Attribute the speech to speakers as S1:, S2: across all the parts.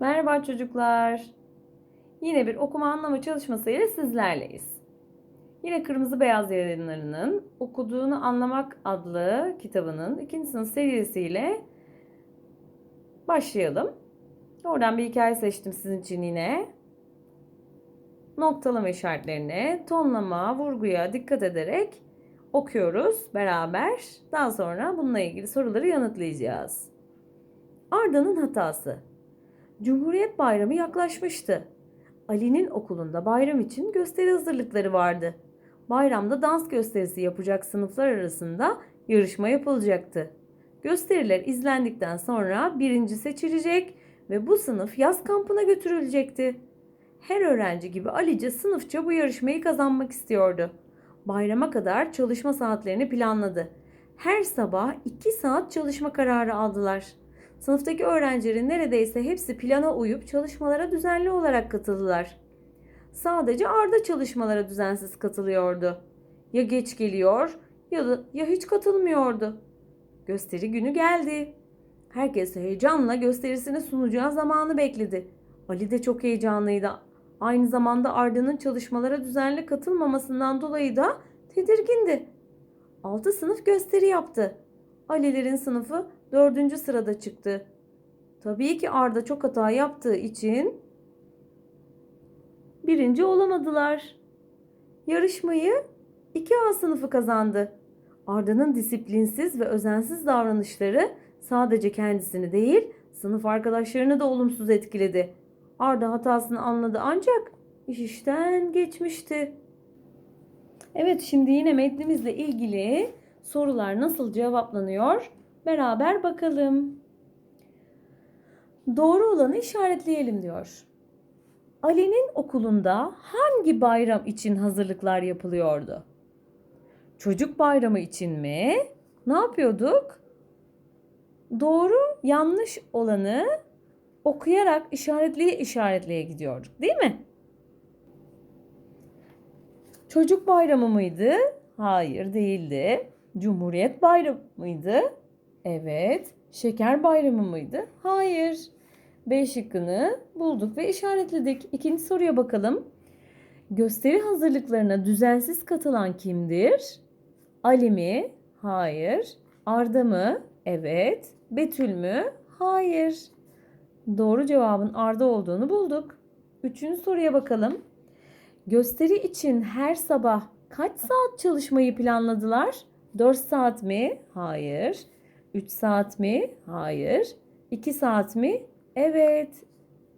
S1: Merhaba çocuklar. Yine bir okuma anlama çalışmasıyla sizlerleyiz. Yine Kırmızı Beyaz Yayınları'nın Okuduğunu Anlamak adlı kitabının ikinci sınıf serisiyle başlayalım. Oradan bir hikaye seçtim sizin için yine. Noktalama işaretlerine, tonlama, vurguya dikkat ederek okuyoruz beraber. Daha sonra bununla ilgili soruları yanıtlayacağız. Arda'nın hatası. Cumhuriyet Bayramı yaklaşmıştı. Ali'nin okulunda bayram için gösteri hazırlıkları vardı. Bayramda dans gösterisi yapacak sınıflar arasında yarışma yapılacaktı. Gösteriler izlendikten sonra birinci seçilecek ve bu sınıf yaz kampına götürülecekti. Her öğrenci gibi Alice sınıfça bu yarışmayı kazanmak istiyordu. Bayrama kadar çalışma saatlerini planladı. Her sabah 2 saat çalışma kararı aldılar. Sınıftaki öğrencilerin neredeyse hepsi plana uyup çalışmalara düzenli olarak katıldılar. Sadece Arda çalışmalara düzensiz katılıyordu. Ya geç geliyor ya da ya hiç katılmıyordu. Gösteri günü geldi. Herkes heyecanla gösterisini sunacağı zamanı bekledi. Ali de çok heyecanlıydı. Aynı zamanda Arda'nın çalışmalara düzenli katılmamasından dolayı da tedirgindi. Altı sınıf gösteri yaptı. Alilerin sınıfı dördüncü sırada çıktı. Tabii ki Arda çok hata yaptığı için birinci olamadılar. Yarışmayı 2A sınıfı kazandı. Arda'nın disiplinsiz ve özensiz davranışları sadece kendisini değil, sınıf arkadaşlarını da olumsuz etkiledi. Arda hatasını anladı ancak iş işten geçmişti. Evet şimdi yine metnimizle ilgili sorular nasıl cevaplanıyor beraber bakalım. Doğru olanı işaretleyelim diyor. Ali'nin okulunda hangi bayram için hazırlıklar yapılıyordu? Çocuk bayramı için mi? Ne yapıyorduk? Doğru, yanlış olanı okuyarak işaretleye işaretleye gidiyorduk, değil mi? Çocuk bayramı mıydı? Hayır, değildi. Cumhuriyet bayramı mıydı? Evet. Şeker bayramı mıydı? Hayır. B şıkkını bulduk ve işaretledik. İkinci soruya bakalım. Gösteri hazırlıklarına düzensiz katılan kimdir? Ali mi? Hayır. Arda mı? Evet. Betül mü? Hayır. Doğru cevabın Arda olduğunu bulduk. Üçüncü soruya bakalım. Gösteri için her sabah kaç saat çalışmayı planladılar? 4 saat mi? Hayır. 3 saat mi? Hayır. 2 saat mi? Evet.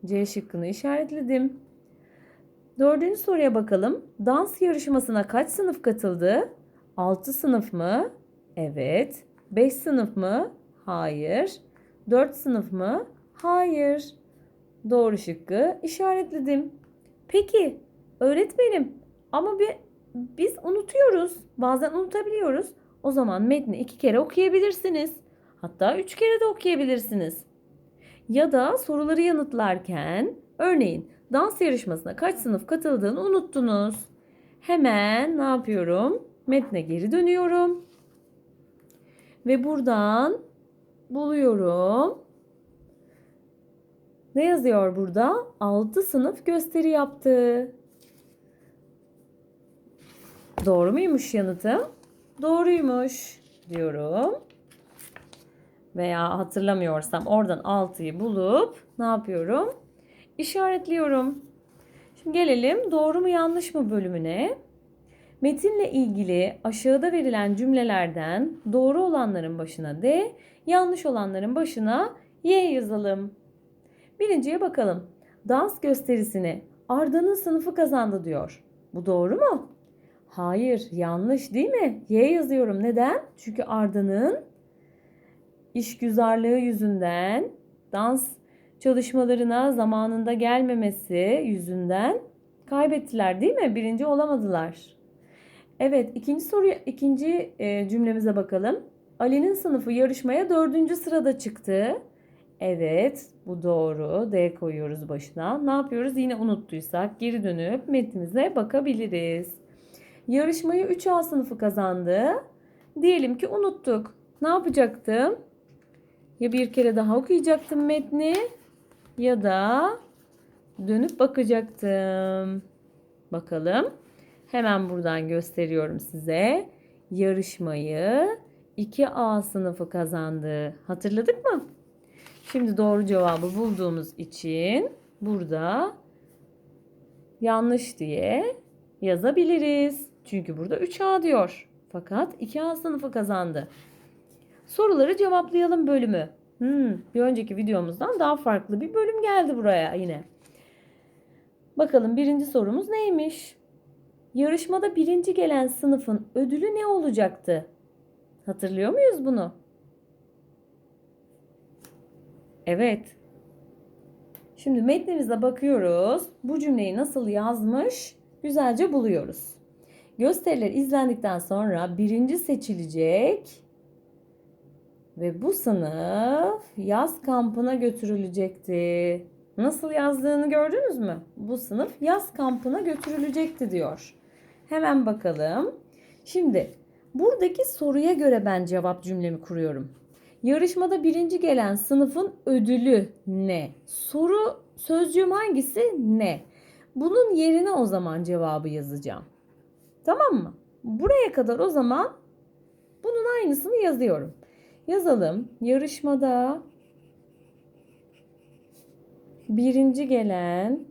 S1: C şıkkını işaretledim. Dördüncü soruya bakalım. Dans yarışmasına kaç sınıf katıldı? 6 sınıf mı? Evet. 5 sınıf mı? Hayır. 4 sınıf mı? Hayır. Doğru şıkkı işaretledim. Peki öğretmenim ama bir, biz unutuyoruz. Bazen unutabiliyoruz. O zaman metni iki kere okuyabilirsiniz. Hatta üç kere de okuyabilirsiniz. Ya da soruları yanıtlarken örneğin dans yarışmasına kaç sınıf katıldığını unuttunuz. Hemen ne yapıyorum? Metne geri dönüyorum. Ve buradan buluyorum. Ne yazıyor burada? 6 sınıf gösteri yaptı. Doğru muymuş yanıtım? Doğruymuş diyorum. Veya hatırlamıyorsam oradan 6'yı bulup ne yapıyorum? İşaretliyorum. Şimdi gelelim doğru mu yanlış mı bölümüne. Metinle ilgili aşağıda verilen cümlelerden doğru olanların başına D, yanlış olanların başına Y yazalım. Birinciye bakalım. Dans gösterisini Arda'nın sınıfı kazandı diyor. Bu doğru mu? Hayır, yanlış değil mi? Y yazıyorum. Neden? Çünkü Arda'nın işgüzarlığı yüzünden dans çalışmalarına zamanında gelmemesi yüzünden kaybettiler değil mi? Birinci olamadılar. Evet, ikinci soruya, ikinci e, cümlemize bakalım. Ali'nin sınıfı yarışmaya dördüncü sırada çıktı. Evet, bu doğru. D koyuyoruz başına. Ne yapıyoruz? Yine unuttuysak geri dönüp metnimize bakabiliriz. Yarışmayı 3A sınıfı kazandı. Diyelim ki unuttuk. Ne yapacaktım? Ya bir kere daha okuyacaktım metni ya da dönüp bakacaktım. Bakalım. Hemen buradan gösteriyorum size. Yarışmayı 2A sınıfı kazandı. Hatırladık mı? Şimdi doğru cevabı bulduğumuz için burada yanlış diye yazabiliriz. Çünkü burada 3A diyor. Fakat 2A sınıfı kazandı. Soruları cevaplayalım bölümü. Hmm, bir önceki videomuzdan daha farklı bir bölüm geldi buraya yine. Bakalım birinci sorumuz neymiş? Yarışmada birinci gelen sınıfın ödülü ne olacaktı? Hatırlıyor muyuz bunu? Evet. Şimdi metnimize bakıyoruz. Bu cümleyi nasıl yazmış? Güzelce buluyoruz. Gösteriler izlendikten sonra birinci seçilecek ve bu sınıf yaz kampına götürülecekti. Nasıl yazdığını gördünüz mü? Bu sınıf yaz kampına götürülecekti diyor. Hemen bakalım. Şimdi buradaki soruya göre ben cevap cümlemi kuruyorum. Yarışmada birinci gelen sınıfın ödülü ne? Soru sözcüğüm hangisi? Ne? Bunun yerine o zaman cevabı yazacağım. Tamam mı? Buraya kadar o zaman bunun aynısını yazıyorum. Yazalım. Yarışmada birinci gelen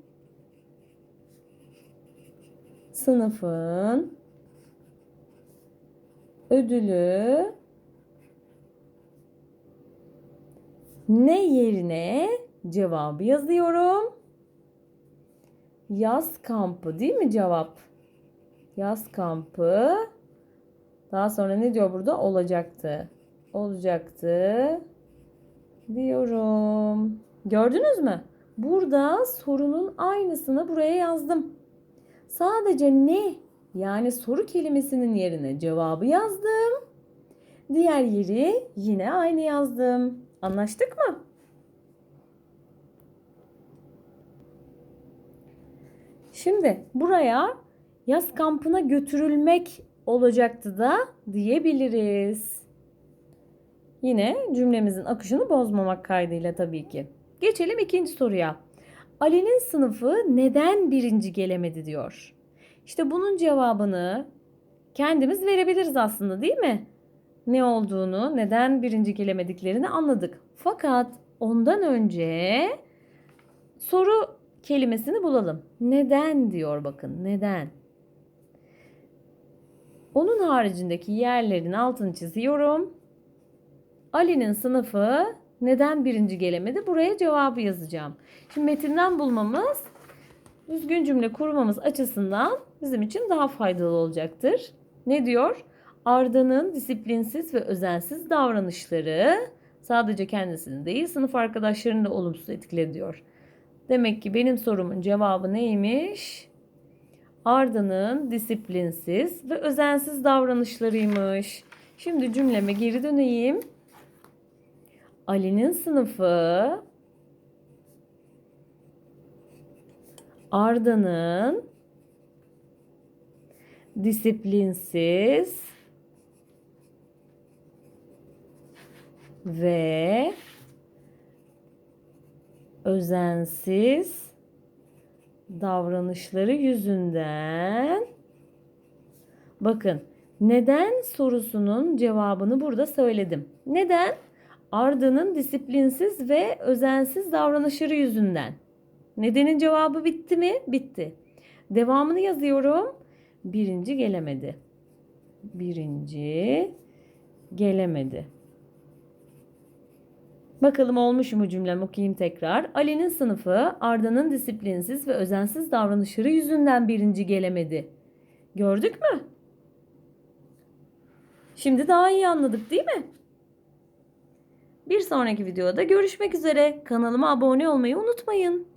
S1: sınıfın ödülü ne yerine cevabı yazıyorum. Yaz kampı değil mi cevap? Yaz kampı. Daha sonra ne diyor burada? Olacaktı. Olacaktı. Diyorum. Gördünüz mü? Burada sorunun aynısını buraya yazdım. Sadece ne yani soru kelimesinin yerine cevabı yazdım. Diğer yeri yine aynı yazdım. Anlaştık mı? Şimdi buraya yaz kampına götürülmek olacaktı da diyebiliriz. Yine cümlemizin akışını bozmamak kaydıyla tabii ki. Geçelim ikinci soruya. Ali'nin sınıfı neden birinci gelemedi diyor. İşte bunun cevabını kendimiz verebiliriz aslında değil mi? Ne olduğunu, neden birinci gelemediklerini anladık. Fakat ondan önce soru kelimesini bulalım. Neden diyor bakın, neden? Onun haricindeki yerlerin altını çiziyorum. Ali'nin sınıfı neden birinci gelemedi? Buraya cevabı yazacağım. Şimdi metinden bulmamız düzgün cümle kurmamız açısından bizim için daha faydalı olacaktır. Ne diyor? Arda'nın disiplinsiz ve özensiz davranışları sadece kendisini değil sınıf arkadaşlarını da olumsuz etkiledi diyor. Demek ki benim sorumun cevabı neymiş? Arda'nın disiplinsiz ve özensiz davranışlarıymış. Şimdi cümleme geri döneyim. Ali'nin sınıfı Arda'nın disiplinsiz ve özensiz davranışları yüzünden bakın neden sorusunun cevabını burada söyledim. Neden? Arda'nın disiplinsiz ve özensiz davranışları yüzünden. Nedenin cevabı bitti mi? Bitti. Devamını yazıyorum. Birinci gelemedi. Birinci gelemedi. Bakalım olmuş mu cümlem okuyayım tekrar. Ali'nin sınıfı Arda'nın disiplinsiz ve özensiz davranışları yüzünden birinci gelemedi. Gördük mü? Şimdi daha iyi anladık değil mi? Bir sonraki videoda görüşmek üzere. Kanalıma abone olmayı unutmayın.